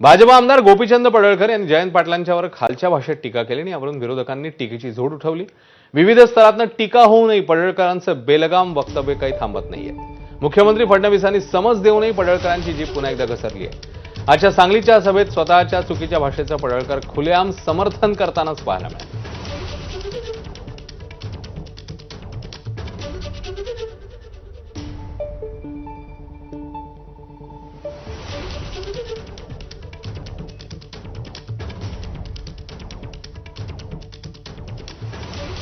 भाजपा आमदार गोपीचंद पडळकर यांनी जयंत पाटलांच्यावर खालच्या भाषेत टीका केली आणि यावरून विरोधकांनी टीकेची झोड उठवली. विविध स्तरातनं टीका होऊनही पडळकरांचं बेलगाम वक्तव्य काही थांबत नाहीये. मुख्यमंत्री फडणवीसांनी समज देऊनही पडळकरांची जीभ पुन्हा एकदा घसरली आहे आजच्या सांगलीच्या सभेत स्वतःच्या चुकीच्या भाषेचं पडळकर खुलेआम समर्थन करतानाच पाहायला मिळालं.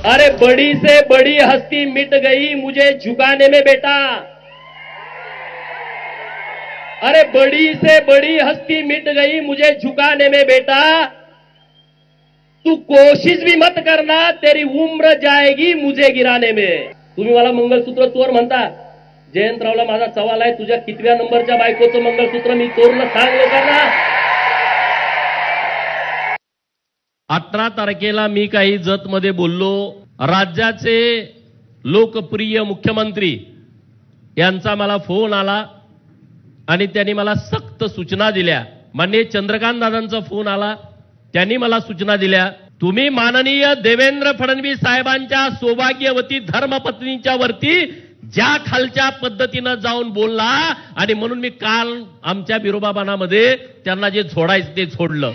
अरे बड़ी से बड़ी हस्ती मिट गई मुझे झुकाने में बेटा। अरे बड़ी से बड़ी हस्ती मिट गई मुझे झुकाने में बेटा। तू कोशिश भी मत करना तेरी उम्र जाएगी मुझे गिराने में। तुम्ही मला मंगलसूत्र चोर म्हणता। जयंतरावला माझा सवाल आहे तुझ्या कितव्या नंबरच्या बायकोचं मंगलसूत्र मी चोरलं सांग लोकांना अठरा तारखेला मी काही जतमध्ये बोललो. राज्याचे लोकप्रिय मुख्यमंत्री यांचा मला फोन आला आणि त्यांनी मला सक्त सूचना दिल्या. माननीय चंद्रकांत दादांचा फोन आला. त्यांनी मला सूचना दिल्या तुम्ही माननीय देवेंद्र फडणवीस साहेबांच्या सौभाग्यवती धर्मपत्नीच्या वरती ज्या खालच्या पद्धतीनं जाऊन बोलला आणि म्हणून मी काल आमच्या बिरोबाबानामध्ये त्यांना जे झोडायचं ते झोडलं.